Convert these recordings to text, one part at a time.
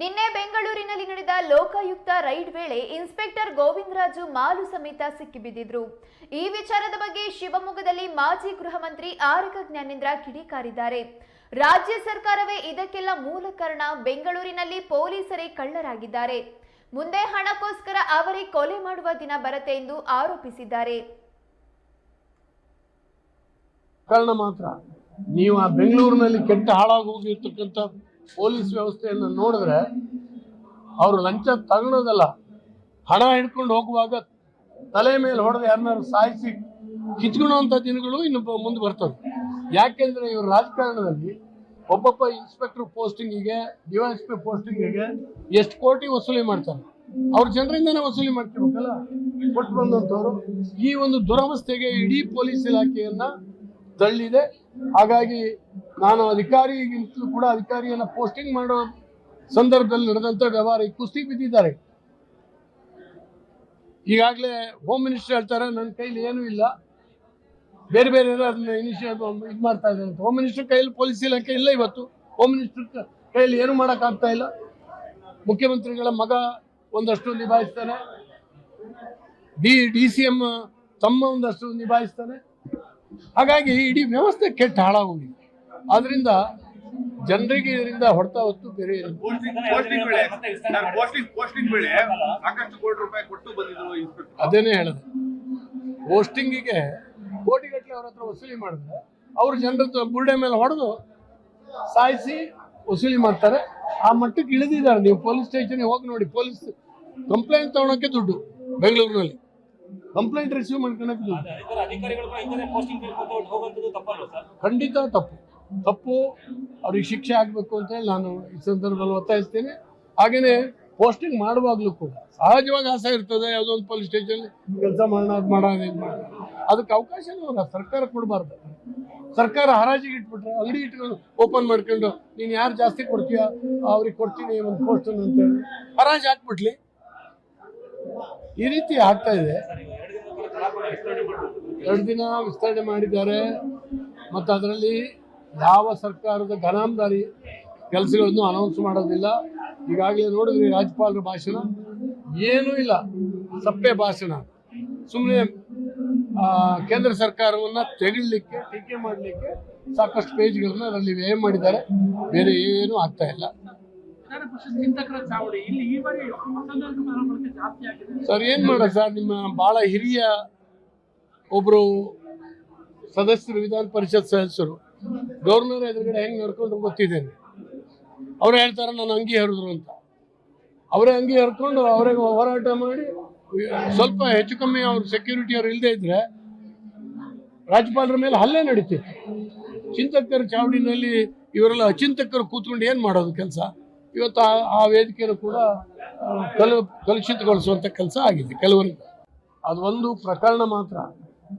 ನಿನ್ನೆ ಬೆಂಗಳೂರಿನಲ್ಲಿ ನಡೆದ ಲೋಕಾಯುಕ್ತ ರೈಡ್ ವೇಳೆ ಇನ್ಸ್ಪೆಕ್ಟರ್ ಗೋವಿಂದರಾಜು ಮಾಲು ಸಮೇತ ಸಿಕ್ಕಿಬಿದ್ದಿದ್ರು. ಈ ವಿಚಾರದ ಬಗ್ಗೆ ಶಿವಮೊಗ್ಗದಲ್ಲಿ ಮಾಜಿ ಗೃಹ ಮಂತ್ರಿ ಆರಗ ಜ್ಞಾನೇಂದ್ರ ಕಿಡಿಕಾರಿದ್ದಾರೆ. ರಾಜ್ಯ ಸರ್ಕಾರವೇ ಇದಕ್ಕೆಲ್ಲ ಮೂಲ ಕಾರಣ ಬೆಂಗಳೂರಿನಲ್ಲಿ ಪೊಲೀಸರೇ ಕಳ್ಳರಾಗಿದ್ದಾರೆ. ಮುಂದೆ ಹಣಕ್ಕೋಸ್ಕರ ಅವರೇ ಕೊಲೆ ಮಾಡುವ ದಿನ ಬರುತ್ತೆ ಎಂದು ಆರೋಪಿಸಿದ್ದಾರೆ. ಮಾತ್ರ, ನೀವು ಆ ಬೆಂಗಳೂರಿನಲ್ಲಿ ಕೆಟ್ಟ ಹಾಳಾಗಿ ಹೋಗಿರ್ತಕ್ಕಂಥ ಪೊಲೀಸ್ ವ್ಯವಸ್ಥೆಯನ್ನು ನೋಡಿದ್ರೆ ಅವರು ಲಂಚ ತಗೊಳೋದಲ್ಲ, ಹಣ ಹಿಡ್ಕೊಂಡು ಹೋಗುವಾಗ ತಲೆ ಮೇಲೆ ಹೊಡೆದು ಯಾರನ್ನಾರು ಸಾಯಿಸಿ ಕಿಚ್ಕೊಳ್ಳುವಂಥ ದಿನಗಳು ಇನ್ನು ಮುಂದೆ ಬರ್ತವೆ. ಯಾಕೆಂದ್ರೆ ಇವರು ರಾಜಕಾರಣದಲ್ಲಿ ಒಬ್ಬೊಬ್ಬ ಇನ್ಸ್ಪೆಕ್ಟರ್ ಪೋಸ್ಟಿಂಗಿಗೆ ಡಿವೈಎಸ್ ಪಿ ಪೋಸ್ಟಿಂಗಿಗೆ ಎಷ್ಟು ಕೋಟಿ ವಸೂಲಿ ಮಾಡ್ತಾರೆ. ಅವ್ರ ಜನರಿಂದನೇ ವಸೂಲಿ ಮಾಡ್ತಿರ್ಬೇಕಲ್ಲ? ಕೊಟ್ಟು ಬಂದಂಥವ್ರು. ಈ ಒಂದು ದುರವಸ್ಥೆಗೆ ಇಡೀ ಪೊಲೀಸ್ ಇಲಾಖೆಯನ್ನ ತಳ್ಳಿದೆ. ಹಾಗಾಗಿ ನಾನು ಅಧಿಕಾರಿಗಿಂತಲೂ ಕೂಡ ಅಧಿಕಾರಿಯನ್ನು ಪೋಸ್ಟಿಂಗ್ ಮಾಡೋ ಸಂದರ್ಭದಲ್ಲಿ ನಡೆದಂಥ ವ್ಯವಹಾರ ಕುಸ್ತಿ ಬಿದ್ದಿದ್ದಾರೆ. ಈಗಾಗಲೇ ಹೋಮ್ ಮಿನಿಸ್ಟರ್ ಹೇಳ್ತಾರೆ, ನನ್ನ ಕೈಲಿ ಏನೂ ಇಲ್ಲ. ಬೇರೆ ಬೇರೆ ಅದನ್ನ ಇನಿಷಿಯೇಟ್ ಇದು ಮಾಡ್ತಾ ಇದ್ದಾರೆ ಹೋಮ್ ಮಿನಿಸ್ಟರ್ ಕೈಯಲ್ಲಿ ಪೊಲೀಸ್ ಇಲಾಖೆ ಇಲ್ಲ ಇವತ್ತು. ಹೋಮ್ ಮಿನಿಸ್ಟರ್ ಕೈಯಲ್ಲಿ ಏನು ಮಾಡೋಕ್ಕಾಗ್ತಾ ಇಲ್ಲ. ಮುಖ್ಯಮಂತ್ರಿಗಳ ಮಗ ಒಂದಷ್ಟು ನಿಭಾಯಿಸ್ತಾನೆ. ಡಿ ಡಿ ಸಿ ಎಂ ತಮ್ಮ ಒಂದಷ್ಟು ನಿಭಾಯಿಸ್ತಾನೆ. ಹಾಗಾಗಿ ಇಡೀ ವ್ಯವಸ್ಥೆ ಕೆಟ್ಟ ಹಾಳಾಗೋಗಿದೆ. ಆದ್ರಿಂದ ಜನರಿಗೆ ಇದರಿಂದ ಹೊಡೆತ ಹೊತ್ತು ಬೇರೆ ಏನಿಲ್ಲ. ಪೋಸ್ಟಿಂಗ್ ಪೋಸ್ಟಿಂಗಿಗೆ ವೇಳೆ ಪೋಸ್ಟಿಂಗ್ ಪೋಸ್ಟಿಂಗ್ ವೇಳೆ ಸಾಕಷ್ಟು ಕೋಟಿ ರೂಪಾಯಿ ಕೊಟ್ಟು ಬಂದಿದ್ರು ಇನ್ಸ್ಪೆಕ್ಟರ್ ಅದೇನೇ ಹೇಳಿದೆ. ಪೋಸ್ಟಿಂಗಿಗೆ ಕೋಟಿಗಟ್ಟಲೆ ಅವ್ರ ಹತ್ರ ವಸೂಲಿ ಮಾಡಿದ್ರೆ ಅವ್ರ ಜನರ ಬುರುಡೆ ಮೇಲೆ ಹೊಡೆದು ಸಾಯಿಸಿ ವಸೂಲಿ ಮಾಡ್ತಾರೆ. ಆ ಮಟ್ಟಕ್ಕೆ ಇಳಿದಿದ್ದಾರೆ. ನೀವು ಪೊಲೀಸ್ ಸ್ಟೇಷನ್ಗೆ ಹೋಗಿ ನೋಡಿ ಪೊಲೀಸ್ ಕಂಪ್ಲೇಂಟ್ ತಗೊಳಕ್ಕೆ ದುಡ್ಡು ಬೆಂಗಳೂರಿನಲ್ಲಿ. ಕಂಪ್ಲೇಂಟ್ ರಿಸೀವ್ ಮಾಡ್ಕೊಳಕ್ಕೆ ದುಡ್ಡು. ಖಂಡಿತ ತಪ್ಪು. ತಪ್ಪು, ಅವ್ರಿಗೆ ಶಿಕ್ಷೆ ಆಗಬೇಕು ಅಂತ ಹೇಳಿ ನಾನು ಈ ಸಂದರ್ಭದಲ್ಲಿ ಒತ್ತಾಯಿಸ್ತೇನೆ ಹಾಗೇನೆ ಪೋಸ್ಟಿಂಗ್ ಮಾಡುವಾಗ್ಲೂ ಕೂಡ ಸಹಜವಾಗಿ ಆಸೆ ಇರ್ತದೆ, ಯಾವುದೋ ಒಂದು ಪೊಲೀಸ್ ಸ್ಟೇಷನ್ ಕೆಲಸ ಮಾಡೋಣ, ಅದು ಮಾಡೋಣ ಅದಕ್ಕೆ ಅವಕಾಶ ಸರ್ಕಾರ ಕೊಡಬಾರ್ದು. ಸರ್ಕಾರ ಹರಾಜಿಗೆ ಇಟ್ಬಿಟ್ರೆ, ಅಂಗಡಿ ಇಟ್ಕೊಂಡು ಓಪನ್ ಮಾಡ್ಕೊಂಡು, ನೀನು ಯಾರು ಜಾಸ್ತಿ ಕೊಡ್ತೀಯ? ಅವ್ರಿಗೆ ಕೊಡ್ತೀನಿ, ಒಂದು ಪೋಸ್ಟ್ ಅಂತೇಳಿ ಹರಾಜು ಹಾಕ್ಬಿಟ್ಲಿ ಈ ರೀತಿ ಆಗ್ತಾ ಇದೆ. ಎರಡು ದಿನ ವಿಸ್ತರಣೆ ಮಾಡಿದ್ದಾರೆ. ಮತ್ತು ಅದರಲ್ಲಿ ಯಾವ ಸರ್ಕಾರದ ಘನಾಮದಾರಿ ಕೆಲಸಗಳನ್ನು ಅನೌನ್ಸ್ ಮಾಡೋದಿಲ್ಲ. ಈಗಾಗಲೇ ನೋಡಿದ್ರಿ ರಾಜ್ಯಪಾಲರ ಭಾಷಣ. ಏನೂ ಇಲ್ಲ. ಸಪ್ಪೆ ಭಾಷಣ. ಸುಮ್ಮನೆ ಕೇಂದ್ರ ಸರ್ಕಾರವನ್ನ ತೆಗಿಲಿಕ್ಕೆ ಟೀಕೆ ಮಾಡಲಿಕ್ಕೆ ಸಾಕಷ್ಟು ಪೇಜ್ಗಳನ್ನ ಅದರಲ್ಲಿ ವ್ಯಯ ಮಾಡಿದ್ದಾರೆ. ಬೇರೆ ಏನೂ ಆಗ್ತಾ ಇಲ್ಲ. ಸರ್ ಏನು ಮಾಡ ಸರ್? ನಿಮ್ಮ ಭಾಳ ಹಿರಿಯ ಒಬ್ರು ಸದಸ್ಯರು ವಿಧಾನ ಪರಿಷತ್ ಸದಸ್ಯರು. ಗವರ್ನರ್ ಎದುರುಗಡೆ ಹೆಂಗ್ ನಡ್ಕೊಂಡು ಗೊತ್ತಿದ್ದೇನೆ. ಅವ್ರು ಹೇಳ್ತಾರೆ, ನಾನು ಅಂಗಿ ಹರಿದ್ರು ಅಂತ. ಅವರೇ ಅಂಗಿ ಹರ್ಕೊಂಡು ಅವರೇ ಹೋರಾಟ ಮಾಡಿ, ಸ್ವಲ್ಪ ಹೆಚ್ಚು ಕಮ್ಮಿ ಅವ್ರ ಸೆಕ್ಯೂರಿಟಿ ಅವ್ರು ಇಲ್ಲದೆ ಇದ್ರೆ ರಾಜ್ಯಪಾಲರ ಮೇಲೆ ಹಲ್ಲೆ ನಡೀತಿತ್ತು. ಚಿಂತಕರ ಚಾವಡಿನಲ್ಲಿ ಇವರೆಲ್ಲ ಅಚಿಂತಕರು ಕೂತ್ಕೊಂಡು ಏನು ಮಾಡೋದು ಕೆಲಸ? ಇವತ್ತು ಆ- ವೇದಿಕೆಯನ್ನು ಕೂಡ ಕಲ ಕಲು ಕಲುಷಿತಗೊಳಿಸುವಂಥ ಕೆಲಸ ಆಗಿದೆ ಕೆಲವರಿಗೆ. ಅದೊಂದು ಪ್ರಕರಣ ಮಾತ್ರ.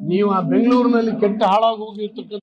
ನೀವು ಆ ಬೆಂಗಳೂರಿನಲ್ಲಿ ಕೆಟ್ಟ ಹಾಳಾಗಿ ಹೋಗಿರ್ತಕ್ಕಂಥ